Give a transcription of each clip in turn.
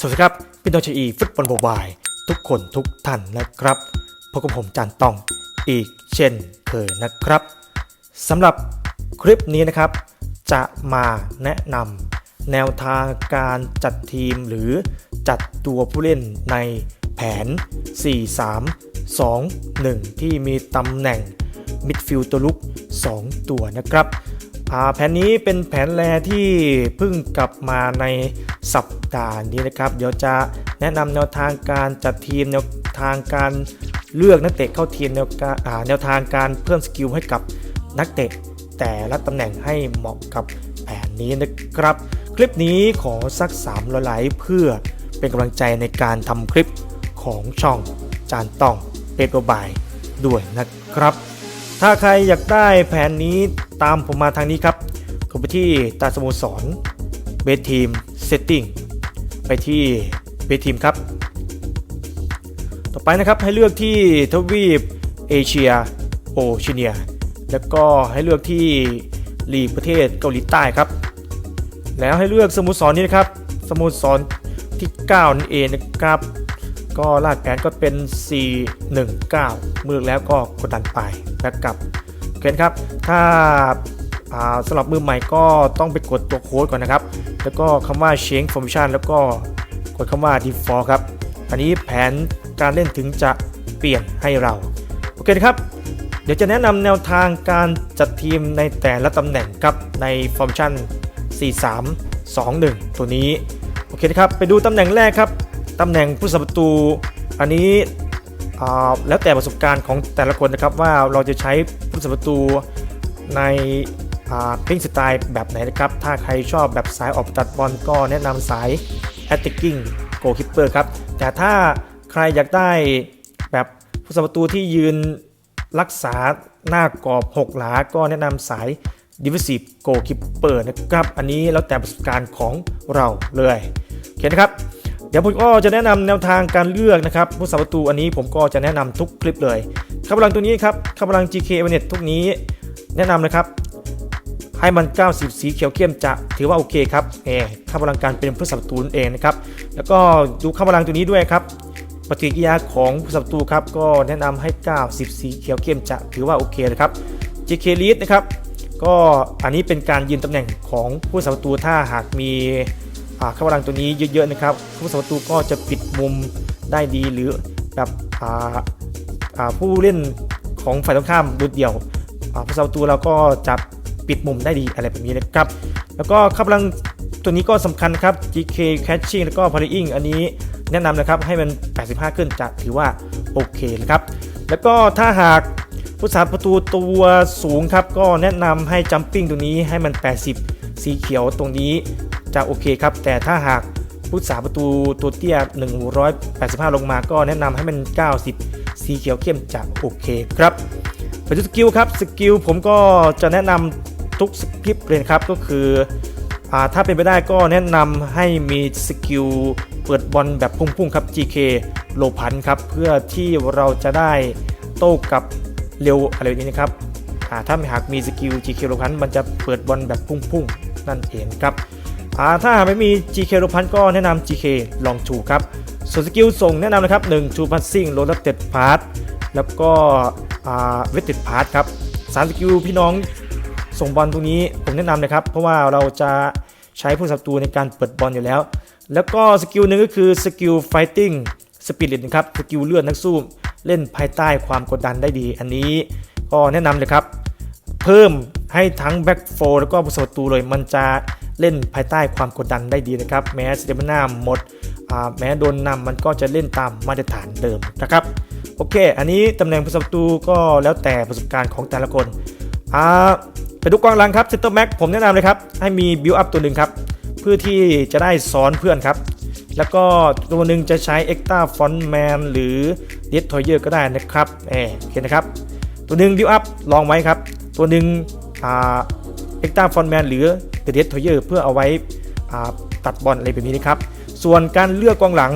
สวัสดีครับพี่น้องชาวอีฟุตบอลโมบายทุกคนทุกท่านนะครับพบกับผมจานตองอีกเช่นเคยนะครับสำหรับคลิปนี้นะครับ จะมาแนะนำแนวทางการจัดทีมหรือจัดตัวผู้เล่นในแผน 4-3-2-1 ที่มีตำแหน่งมิดฟิลด์ตัวลุก 2 ตัวนะครับ แผนนี้เป็นแผนแรที่เพิ่งกลับมาในสัปดาห์นี้นะครับ เดี๋ยวจะแนะนำแนวทางการจัดทีมแนวทางการเลือกนักเตะเข้าทีมแนวการแนวทางการเพิ่มสกิลให้กับนักเตะ แต่ละตำแหน่งให้เหมาะกับแผนนี้นะครับ คลิปนี้ขอสัก3ร้อยไลค์เพื่อเป็นกำลังใจในการทำคลิปของช่องจานต้องเป็นตัวบายด้วยนะครับ ถ้าใครอยากได้แผนนี้ตามผมมาทางนี้ครับกดไปที่ตาสโมสรเบทีมเซตติ้งไปที่เบทีมครับ ต่อไปนะครับให้เลือกที่ทวีปเอเชียโอเชียเนียแล้วก็ให้เลือกที่ลีกประเทศเกาหลีใต้ครับ แล้วให้เลือกสโมสรนี้นะครับสโมสรที่9นั่นเองนะครับ ก็ลากแผนก็เป็น 419 มือแล้วก็กดดันไปแล้วกลับโอเคนครับ ถ้าอ่าสำหรับมือใหม่ก็ต้องไปกดตัวโค้ดก่อนนะครับ แล้วก็คำว่า change formation แล้วก็กดคำว่า default ครับ อันนี้แผนการเล่นถึงจะเปลี่ยนให้เรา โอเคครับ เดี๋ยวจะแนะนำแนวทางการจัดทีมในแต่ละตำแหน่งครับในฟอร์มชั่น 4321 ตัวนี้ โอเคครับ ไปดูตำแหน่งแรกครับ ตำแหน่งผู้สัประตู อันนี้แล้วแต่ประสบการณ์ของแต่ละคนนะครับว่าเราจะใช้ผู้สัประตูในพิ้งสไตล์แบบไหนนะครับ ถ้าใครชอบแบบสายออกตัดบอลก็แนะนำสาย attacking goalkeeper ครับ แต่ถ้าใครอยากได้แบบผู้สัประตูที่ยืนรักษาหน้ากรอบ 6 หลา ก็แนะนำสาย defensive goalkeeper นะครับ อันนี้แล้วแต่ประสบการณ์ของเราเลย โอเคนะครับ เดี๋ยวผมก็จะแนะนำแนวทางการเลือกนะครับผู้สาประตูอันนี้ผมก็จะแนะนำทุกคลิปเลยข้าพลังตัวนี้ครับข้าพลัง GK e v e n e t ทุกนี้แนะนำนะครับ ให้มัน 90 สีเขียวเข้มจะถือว่าโอเคครับเออข้าพลังการเป็นผู้สับตูนั่นเองนะครับ แล้วก็ดูข้าพลังตัวนี้ด้วยครับ ปฏิกิริยาของผู้สับตูครับ ก็แนะนำให้ 90 สีเขียวเข้มจะถือว่าโอเคนะครับ GK Lead นะครับ ก็อันนี้เป็นการยืนตำแหน่งของผู้สับตูถ้าหากมี่าข้าพลังตัวนี้เยอะๆนะครับผู้สับตูก็จะปิดมุมได้ดีหรือแบบอ่าอ่าผู้เล่นของฝ่ายตรงข้ามโดดเดี่ยวอ่าผู้สับตูเราก็จะปิดมุมได้ดีอะไรแบบนี้นะครับ แล้วก็กำลังตัวนี้ก็สำคัญครับ GK Catching แล้วก็ Parrying อันนี้แนะนำนะครับให้มัน 85 ขึ้นจะถือว่าโอเคนะครับ แล้วก็ถ้าหากผู้สาประตูตัวสูงครับ ก็แนะนำให้ Jumping ตัวนี้ให้มัน 80 สีเขียวตรงนี้ จะโอเคครับ แต่ถ้าหากผู้สาประตูตัวเตี้ย 185 ลงมาก็แนะนำให้มัน 90 สีเขียวเข้มจะโอเคครับไปดูสกิลครับสกิลผมก็จะแนะนำทุกสคริปต์เลยครับก็คืออถ้าเป็นไปได้ก็แนะนำให้มีสกิลเปิดบอลแบบพุ่งๆครับ GK โลพันครับเพื่อที่เราจะได้โต้กับเร็วอะไรแบบนี้นะครับอ่าถ้าหากมีสกิล GK โลพันมันจะเปิดบอลแบบพุ่งๆ นั่นเองครับ อ่าถ้าหาไม่มี GK โลพันก็แนะนำ GK ลองชูครับ ส่วนสกิลส่งแนะนำนะครับ1 True Passing โลลับเต็ดพาร์แล้วก็เวทติดพาร์ทครับสามสกิลพี่น้องส่งบอลตรงนี้ผมแนะนำนะครับ เพราะว่าเราจะใช้ผู้ศัตรูในการเปิดบอลอยู่แล้ว แล้วก็สกิลหนึ่งก็คือสกิล fighting spirit นะครับสกิลเลือดนักสู้เล่นภายใต้ความกดดันได้ดี อันนี้ก็แนะนำเลยครับ เพิ่มให้ทั้งแบ็กโฟแล้วก็ผู้ศัตรูเลยมันจะ เล่นภายใต้ความกดดันได้ดีนะครับ แม้สเตมินาหมดแม้โดนนำมันก็จะเล่นตามมาตรฐานเดิมนะครับ โอเค อันนี้ตำแหน่งผู้ศัตรูก็แล้วแต่ประสบการณ์ของแต่ละคนอ่าไปดูกองหลังครับเซนเตอร์แม็กผมแนะนำเลยครับ ให้มีบิวอัพตัวหนึ่งครับ เพื่อที่จะได้สอนเพื่อนครับ แล้วก็ตัวหนึ่งจะใช้เอ็กตาฟอนแมนหรือเดสทอยเยอร์ก็ได้นะครับเอโอเคนะครับ ตัวหนึ่งบิวอัพลองไว้ครับ ตัวหนึ่งเอ็กตาฟอนแมนหรือ เดสทอยเยอร์เพื่อเอาไว้ตัดบอลอะไรแบบนี้นะครับส่วนการเลือกกองหลัง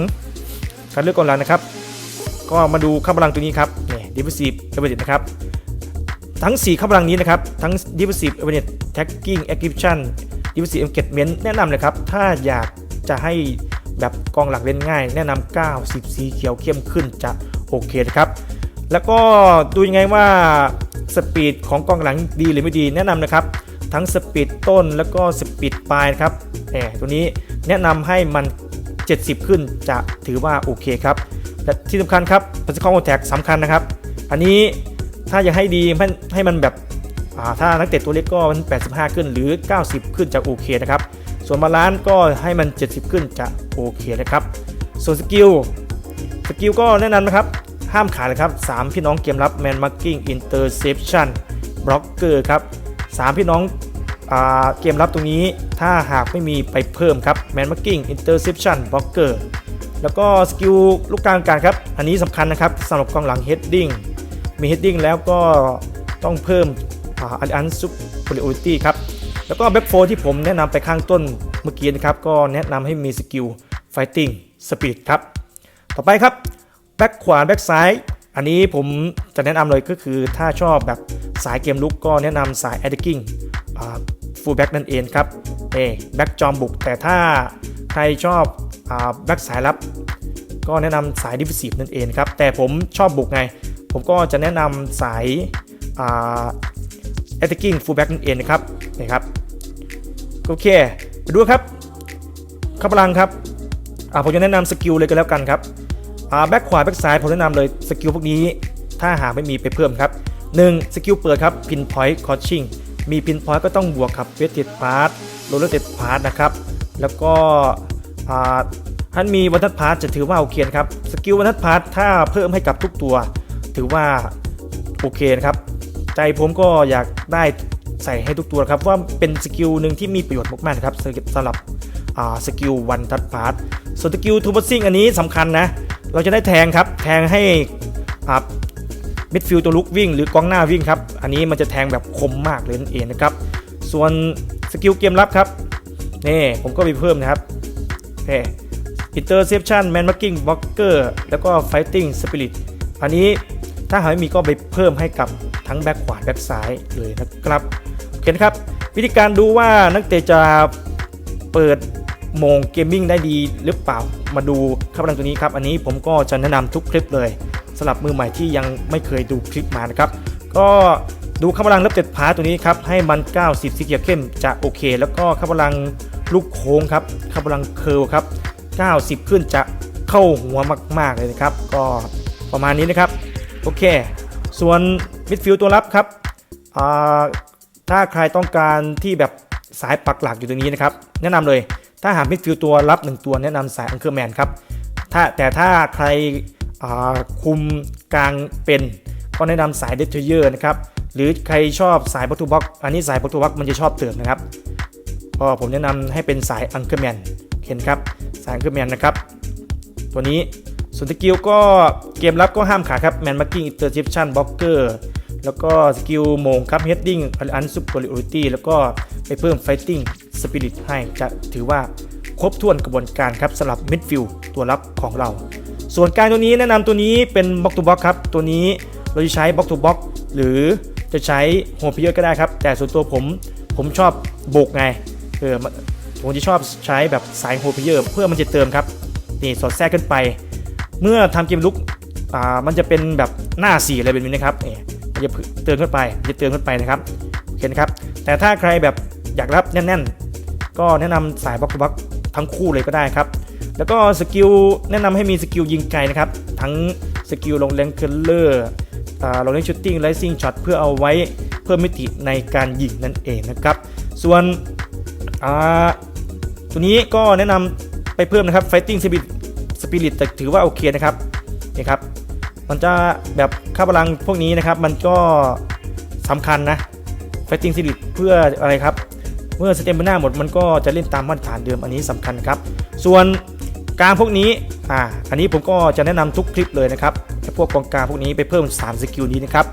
การเลือกกองหลังนะครับ ก็มาดูข้าพลังตัวนี้ครับเนี่ยดิฟซีฟเอเวอร์นะครับทั้ง 4ข้าพลังนี้นะครับ ทั้ง Defensive a w a r e n e s s Tagging Acquisition Defensive Engagement แนะนำเลยครับ ถ้าอยากจะให้แบบกองหลักเล่นง่าย แนะนำ90 สีเขียวเข้มขึ้นจะโอเคนะครับ แล้วก็ดูยังไงว่าสปีดของกองหลังดีหรือไม่ดีแนะนำนะครับ ทั้งสปีดต้นแล้วก็สปีดปลายนะครับแหมตัวนี้แนะนำให้มัน 70 ขึ้นจะถือว่าโอเคครับและที่สำคัญครับประสิทธิภาพแท็กสำคัญนะครับ อันนี้ถ้าอยากให้ดีให้ให้มันแบบถ้านักเตะตัวเล็กก็มัน 85 ขึ้นหรือ 90 ขึ้นจะโอเคนะครับ ส่วนบาล้านก็ให้มัน 70 ขึ้นจะโอเคนะครับ ส่วนสกิลสกิลก็แนะนำนะครับ ห้ามขาดเลยครับ 3 พี่น้องเกมรับแมนมาร์กิ้งอินเตอร์เซปชันบล็อกเกอร์ครับ 3 พี่น้องอเกมรับตรงนี้ถ้าหากไม่มีไปเพิ่มครับแมนมาร์กิ้งอินเตอร์เซปชันบล็อกเกอร์แล้วก็สกิลลูกกลางกาศครับ อันนี้สำคัญนะครับสำหรับกองหลังเฮดดิ้งมีเฮดดิ้งแล้วก็ต้องเพิ่มอันอันซุปโพลิโอริตี้ครับ แล้วก็แบ็กโฟที่ผมแนะนำไปข้างต้นเมื่อกี้นะครับ ก็แนะนำให้มีสกิลไฟติ้งสปีดครับ ต่อไปครับ แบ็กขวาแบ็กซ้าย อันนี้ผมจะแนะนำเลยก็คือถ้าชอบแบบสายเกมลุกก็แนะนำสาย a อ t ด c กิ้งฟูลแบ็กนั่นเองครับเอแบ็กจอมบุก แต่ถ้าใครชอบแบ็กสายรับ ก็แนะนำสายดิฟ e ซีฟนั่นเองครับ แต่ผมชอบบุกไง ผมก็จะแนะนำสายแอ t แ a c กิ้งฟูลแบ็กนั่นเองนะครับนี่ครับโอเคไปดูครับข้าพลังครับอ่าผมจะแนะนำสกิลเลยก็แล้วกันครับ แบ็คขวาแบ็คซ้ายผมแนะนำเลยสกิลพวกนี้ถ้าหาไม่มีไปเพิ่มครับ 1. สกิลเปิดครับพินพอยต์คอชชิ่งมีพินพอยต์ก็ต้องบวกกับเวทเต็ดพาร์ตโรลเลอร์เต็ดพาร์ตนะครับ แล้วก็อ่าท่านมีวันทัดพาร์ตจะถือว่าโอเคนะครับสกิลวันทัดพาร์ตถ้าเพิ่มให้กับทุกตัว ถือว่าโอเคนะครับ ใจผมก็อยากได้ใส่ให้ทุกตัวครับว่าเป็นสกิลหนึ่งที่มีประโยชน์มากๆนะครับสำหรับสกิลวันทัดพาร์ตส่วนสกิลทูบัสซิ่งอันนี้สำคัญนะ เราจะได้แทงครับ แทงให้อ่ามิดฟิลตัวลุกวิ่ง หรือกองหน้าวิ่งครับ อันนี้มันจะแทงแบบคมมากเลยนั่นเองนะครับ ส่วนสกิลเกมรับครับ นี่ผมก็ไปเพิ่มนะครับโอเคอินเตอร์เซปชันแมนมาร์กิ้งบล็อกเกอร์แล้วก็ไฟติ้งสปิริตอันนี้ถ้าหากไม่มีก็ไปเพิ่มให้กับทั้งแบ็คขวาแบ็คซ้ายเลยนะครับ โอเคนะครับ วิธีการดูว่านักเตะจะเปิด โมงเกมมิ่งได้ดีหรือเปล่า มาดูข้าพลังตัวนี้ครับ อันนี้ผมก็จะแนะนำทุกคลิปเลยสำหรับมือใหม่ที่ยังไม่เคยดูคลิปมานะครับ ก็ดูข้าพลังเล็บเจ็ดพาตัวนี้ครับให้มัน 90สีเขียวเข้มจะโอเค แล้วก็ข้าพลังลูกโค้งครับข้าพลังเคิร์ครับ90 ขึ้นจะเข้าหัวมาก ๆ เลยนะครับ ก็ประมาณนี้นะครับ โอเค ส่วนมิดฟิลด์ตัวรับครับถ้าใครต้องการที่แบบสายปักหลักอยู่ตรงนี้นะครับ แนะนำเลย ถ้าหามิดฟิลด์ตัวรับ 1 ตัวแนะนำสายอังเคอร์แมนครับถ้าแต่ถ้าใครคุมกลางเป็นก็แนะนำสายเดทเยอร์นะครับหรือใครชอบสายบัตตูบ็อก อันนี้สายบัตตูบ็อกมันจะชอบเติมนะครับก็ผมแนะนำให้เป็นสายอังเกอร์แมนเห็นครับสายอังเกอร์แมนนะครับตัวนี้ส่วนสกิลก็เกมรับก็ห้ามขาดครับแมนมาร์กิ้งอินเตอร์เซปชันบล็อกเกอร์แล้วก็สกิลโมงครับเฮดดิ้งอันซุปเปอร์ลิโอริตี้แล้วก็ไปเพิ่มไฟติ้ง สปิริตให้จะถือว่าครบถ้วนกระบวนการครับสำหรับมิดฟิลตัวรับของเรา ส่วนการตัวนี้แนะนำตัวนี้เป็นบล็อกทูบล็อกครับ ตัวนี้เราจะใช้บล็อกทูบล็อกหรือจะใช้โฮมพิเยอร์ก็ได้ครับ แต่ส่วนตัวผมผมชอบโบกไงเออผมจะชอบใช้แบบสายโฮมพิเยอร์เพื่อมันจะเติมครับนี่สอดแทรกขึ้นไป เมื่อทำเกมลุกอ่ามันจะเป็นแบบหน้าสีอะไรแบบนี้นะครับนี่มันจะเติมขึ้นไปจะเติมขึ้นไปนะครับโอเคนะครับแต่ถ้าใครแบบอยากรับแน่นๆ ก็แนะนำสายบล็อกบล็อกทั้งคู่เลยก็ได้ครับ แล้วก็สกิลแนะนำให้มีสกิลยิงไกลนะครับ ทั้งสกิลลงแรงเคิลเลอร์ลงเล่นชูตติ้งไลซิ่งช็อตเพื่อเอาไว้เพิ่มมิติในการยิงนั่นเองนะครับ ส่วนอ่าตัวนี้ก็แนะนำไปเพิ่มนะครับ Fighting Spirit Spirit แต่ถือว่าโอเคนะครับนี่ครับมันจะแบบค่าพลังพวกนี้นะครับ มันก็สำคัญนะ Fighting Spirit เพื่ออะไรครับ มื่อสเตมหน้าหมดมันก็จะเล่นตามมาตรฐานเดิมอันนี้สำคัญครับ ส่วนกลางพวกนี้อ่าอันนี้ผมก็จะแนะนำทุกคลิปเลยนะครับไอ้พวกกองกลางพวกนี้ไปเพิ่ม 3 สกิลนี้นะครับ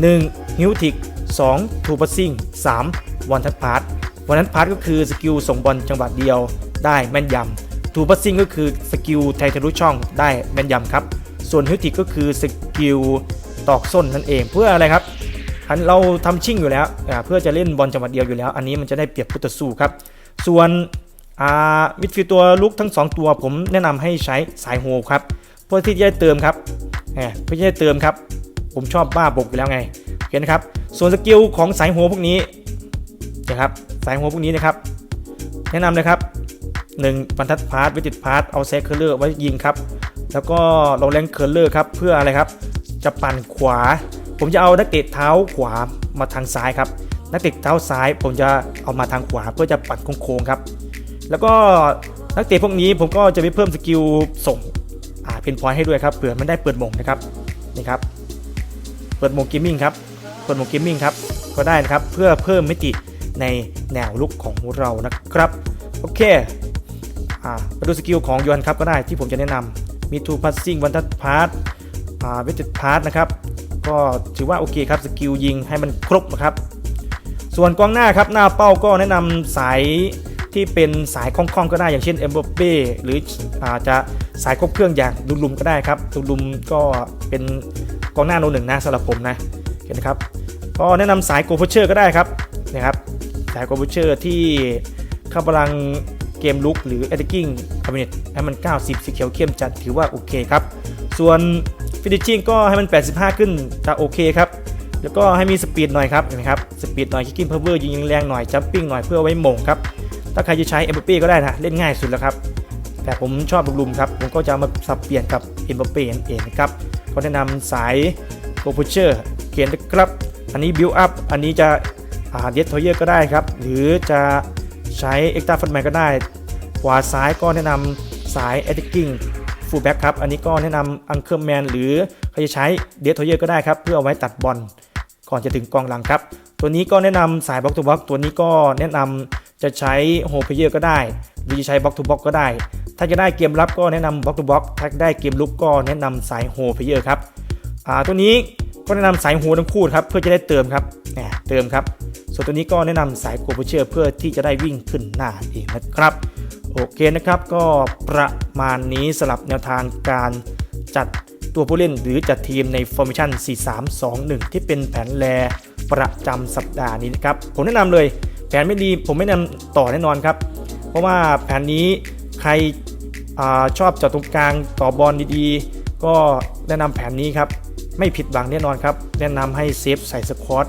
1. ฮิวทิก 2. ทูบัสซิ่ง 3. วันทัดพาร์ตวันทัดพาร์ตก็คือสกิลส่งบอลจังหวะเดียวได้แม่นยำทูบัสซิ่งก็คือสกิลไททะลุช่องได้แม่นยำครับ ส่วนฮิวทิกก็คือสกิลตอกส้นนั่นเองเพื่ออะไรครับ อันเราทำชิ่งอยู่แล้วเพื่อจะเล่นบอลจังหวะเดียวอยู่แล้ว อันนี้มันจะได้เปรียบพุทธสู้ครับ ส่วนมิดฟิลตัวลุกทั้ง 2 ตัวผมแนะนำให้ใช้สายโฮครับเพื่อที่จะได้เติมครับเพื่อที่จะเติมครับ ผมชอบบ้าบกอยู่แล้วไงโอเคนครับส่วนสกิลของสายโฮพวกนี้นะครับสายโฮพวกนี้นะครับ แนะนำนะครับ1บรรทัดพาร์ทวิจิตพาร์ทเอาเซคเคอร์เลอร์ไว้ยิงครับแล้วก็เราแรงเคอร์เลอร์ครับเพื่ออะไรครับจะปั่นขวา ผมจะเอานักเตะเท้าขวามาทางซ้ายครับ นักเตะเท้าซ้าย ผมจะเอามาทางขวาเพื่อจะปั่นโค้งครับ แล้วก็นักเตะพวกนี้ผมก็จะไปเพิ่มสกิลส่งอ่าเพนพอยต์ให้ด้วยครับเผื่อมันได้เปิดมงนะครับนี่ครับ เปิดมดเกมมิ่งครับเปิดมดเกมมิ่งครับก็ได้นะครับเพื่อเพิ่มมิติในแนวลุกของเรานะครับโอเคอ่ามาดูสกิลของยอนครับก็ได้ที่ผมจะแนะนำมีทูพัสซิ่งวันทัดพาร์ทอ่าเวทพาร์ทนะครับ ก็ถือว่าโอเคครับสกิลยิงให้มันครบนะครับ ส่วนกองหน้าครับหน้าเป้าก็แนะนำสายที่เป็นสายคล่องๆก็ได้อย่างเช่นเอ็มบัปเป้หรืออาจจะสายครบเครื่องอย่างดุลุมก็ได้ครับดุลุมก็เป็นกองหน้าโนหนึ่งนะสำหรับผมนะเห็นนะครับก็แนะนำสายโกลเชอร์ก็ได้ครับนะครับสายโกลเชอร์ที่ข้าพลังเกมลุกหรือ attacking cabinet ให้มัน 90สีเขียวเข้มจัดถือว่าโอเคครับ ส่วน finishing ก็ให้มัน 85 ขึ้นจะโอเคครับ แล้วก็ให้มีสปีดหน่อยครับเห็นไหมครับสปีดหน่อยคิกกิ้งเพอร์เวอร์ยิงแรงหน่อยจัมปิ้งหน่อยเพื่อไว้หม่งครับ ถ้าใครจะใช้เอ็มบัปเป้ก็ได้นะเล่นง่ายสุดแล้วครับ แต่ผมชอบลุมครับ ผมก็จะมาสับเปลี่ยนกับเอ็มบัปเป้เองนะครับก็แนะนำสายโกลเชอร์เขียนนะครับ อันนี้บิวอัพอันนี้จะเดสทอยเยอร์ก็ได้ครับ หรือจะใช้เอ็กตาฟันแมนก็ได้ขวาซ้ายก็แนะนำสาย attacking full back ครับ อันนี้ก็แนะนำอังเคิลแมนหรือใครจะใช้เดทอยเยอร์ก็ได้ครับ เพื่อเอาไว้ตัดบอลก่อนจะถึงกองหลังครับ ตัวนี้ก็แนะนำสายบล็อกทูบล็อกตัวนี้ก็แนะนำจะใช้โฮเพเยอร์ก็ได้ หรือจะใช้บล็อกทูบล็อกก็ได้ ถ้าจะได้เกมรับก็แนะนำบล็อกทูบล็อกถ้าได้เกมลุกก็แนะนำสายโฮเพเยอร์ครับอ่าตัวนี้ก็แนะนำสายโฮทั้งคู่ครับเพื่อจะได้เติมครับเติมครับส่วนตัวนี้ก็แนะนำสายโกลเชอร์เพื่อที่จะได้วิ่งขึ้นหน้าเองนะครับ โอเคนะครับ ก็ประมาณนี้สลับแนวทางการจัดตัวผู้เล่นหรือจัดทีมใน Formation 4-3-2-1 ที่เป็นแผนแลประจำสัปดาห์นี้นะครับ ผมแนะนำเลย แผนไม่ดีผมไม่แนะนำต่อแน่นอนครับ เพราะว่าแผนนี้ใครอชอบจาะตรงกลางต่อบอลดีๆ ก็แนะนำแผนนี้ครับ ไม่ผิดหวังแน่นอนครับ แนะนำให้เซฟใส่สควอต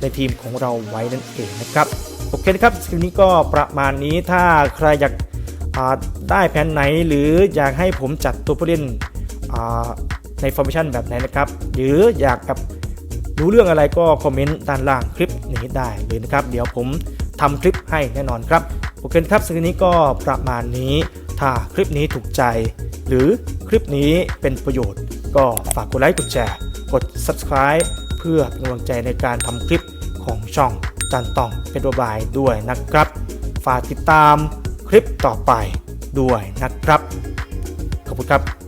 ในทีมของเราไว้นั่นเองนะครับ โอเคนะครับคลิปนี้ก็ประมาณนี้ถ้าใครอยากได้แผนไหนหรืออยากให้ผมจัดตัวผู้เล่นในฟอร์มชันแบบไหนนะครับ หรืออยากกับรู้เรื่องอะไรก็คอมเมนต์ด้านล่างคลิปนี้ได้เลยนะครับ เดี๋ยวผมทำคลิปให้แน่นอนครับ โอเคครับสิ่งนี้ก็ประมาณนี้ ถ้าคลิปนี้ถูกใจ หรือคลิปนี้เป็นประโยชน์ ก็ฝากกดไลค์กดแชร์ กด subscribe เพื่อเป็นกำลังใจในการทำคลิปของช่อง จันต่องเป็นตัวบายด้วยนะครับ ฝากติดตามคลิปต่อไปด้วยนะครับ ขอบคุณครับ